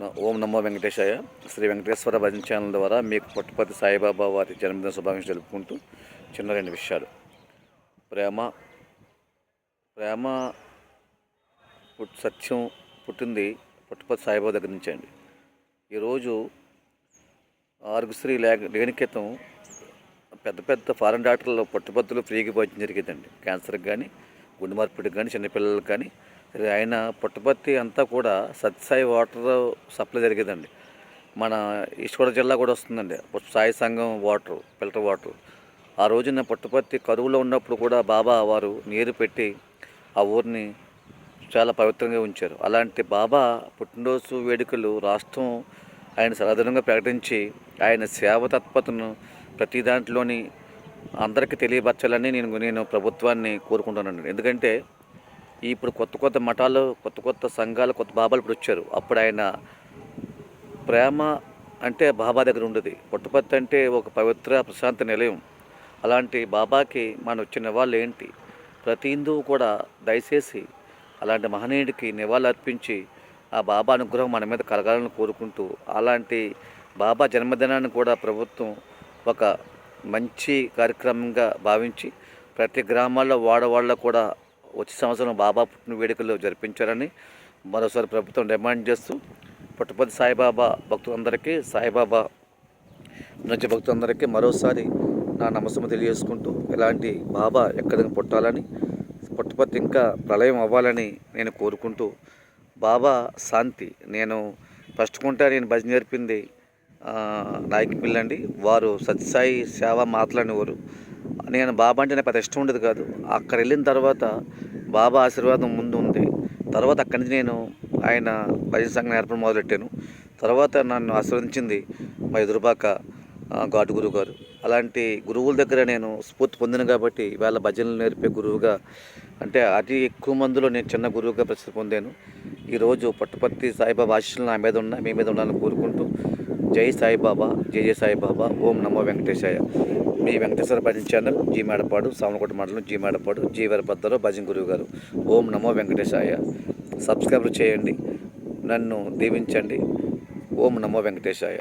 ఓం నమో వెంకటేశాయ. శ్రీ వెంకటేశ్వర భజన ఛానల్ ద్వారా మీకు పుట్టపతి సాయిబాబా వారి జన్మదిన శుభాకాంక్షలు తెలుపుకుంటూ చిన్న రెండు విషయాలు. ప్రేమ ప్రేమ పుట్- సత్యం పుట్టింది పుట్టపతి సాయిబాబా దగ్గర నుంచి అండి. ఈరోజు ఆరుగుశ్రీ లేక లేని క్రితం పెద్ద పెద్ద ఫారెన్ డాక్టర్లు పుట్టపత్తులు ఫ్రీగా పోయించడం జరిగేదండి. క్యాన్సర్కి కానీ గుండె మార్పిడికి కానీ చిన్నపిల్లలకి కానీ ఆయన పుట్టపర్తి అంతా కూడా సత్యసాయి వాటర్ సప్లై జరిగేదండి. మన ఈశ్వర జిల్లా కూడా వస్తుందండి. సాయి సంఘం వాటర్ ఫిల్టర్ వాటర్. ఆ రోజున పుట్టపర్తి కరువులో ఉన్నప్పుడు కూడా బాబా వారు నీరు పెట్టి ఆ ఊరిని చాలా పవిత్రంగా ఉంచారు. అలాంటి బాబా పుట్టినరోజు వేడుకలు రాష్ట్రం ఆయన సరదనంగా ప్రకటించి ఆయన సేవ తత్పతను ప్రతి దాంట్లోని అందరికీ తెలియపరచాలని నేను నేను ప్రభుత్వాన్ని కోరుకుంటున్నాను ఎందుకంటే ఇప్పుడు కొత్త కొత్త మఠాలు కొత్త కొత్త సంఘాలు కొత్త బాబాలు ఇప్పుడు వచ్చారు. అప్పుడు ఆయన ప్రేమ అంటే బాబా దగ్గర ఉండేది. పుట్టపత్తి అంటే ఒక పవిత్ర ప్రశాంత నిలయం. అలాంటి బాబాకి మన వచ్చిన వాళ్ళు ఏంటి? ప్రతి హిందువు కూడా దయచేసి అలాంటి మహనీయుడికి నివాళులు అర్పించి ఆ బాబా అనుగ్రహం మన మీద కలగాలని కోరుకుంటూ అలాంటి బాబా జన్మదినాన్ని కూడా ప్రభుత్వం ఒక మంచి కార్యక్రమంగా భావించి ప్రతి గ్రామాల్లో వాడవాళ్ళ కూడా వచ్చే సంవత్సరం బాబా పుట్టిన వేడుకల్లో జరిపించారని మరోసారి ప్రభుత్వం డిమాండ్ చేస్తూ పుట్టపతి సాయిబాబా భక్తులందరికీ సాయిబాబా నృత్య భక్తులందరికీ మరోసారి నా నమస్తం తెలియజేసుకుంటూ ఇలాంటి బాబా ఎక్కడికి పుట్టాలని పుట్టపతి ఇంకా ప్రళయం అవ్వాలని నేను కోరుకుంటూ బాబా శాంతి. నేను ఫస్ట్ కుంటా నేను భజన నేర్పింది నాయకి పిల్లండి. వారు సత్యసాయి సేవ మాట్లాడినవారు నేను బాబా అంటే నాకు పెద్ద ఇష్టం ఉండేది కాదు. అక్కడ వెళ్ళిన తర్వాత బాబా ఆశీర్వాదం ముందు ఉంది. తర్వాత అక్కడి నుంచి నేను ఆయన భజన సంఘం ఏర్పడం మొదలెట్టాను తర్వాత నన్ను ఆశీర్వదించింది మా ఎదురుపాక ఘాటు గురువు గారు అలాంటి గురువుల దగ్గర నేను స్ఫూర్తి పొందిన కాబట్టి వాళ్ళ భజనలు నేర్పే గురువుగా అంటే అతి ఎక్కువ మందిలో నేను చిన్న గురువుగా ప్రసిద్ధి పొందాను. ఈరోజు పట్టుపత్తి సాయిబాబా ఆశీస్సులు నా మీద ఉన్నాయి మీ మీద ఉండాలని కోరుకుంటూ జై సాయిబాబా జై జై సాయిబాబా ఓం నమో వెంకటేశాయ. మీ వెంకటేశ్వర భజన ఛానల్ జీ మేడపాడు సామలకోట మండలం జీ మేడపాడు జీ భజన గురువు గారు. ఓం నమో వెంకటేశాయ. సబ్స్క్రైబ్ చేయండి. నన్ను దీవించండి. ఓం నమో వెంకటేశాయ.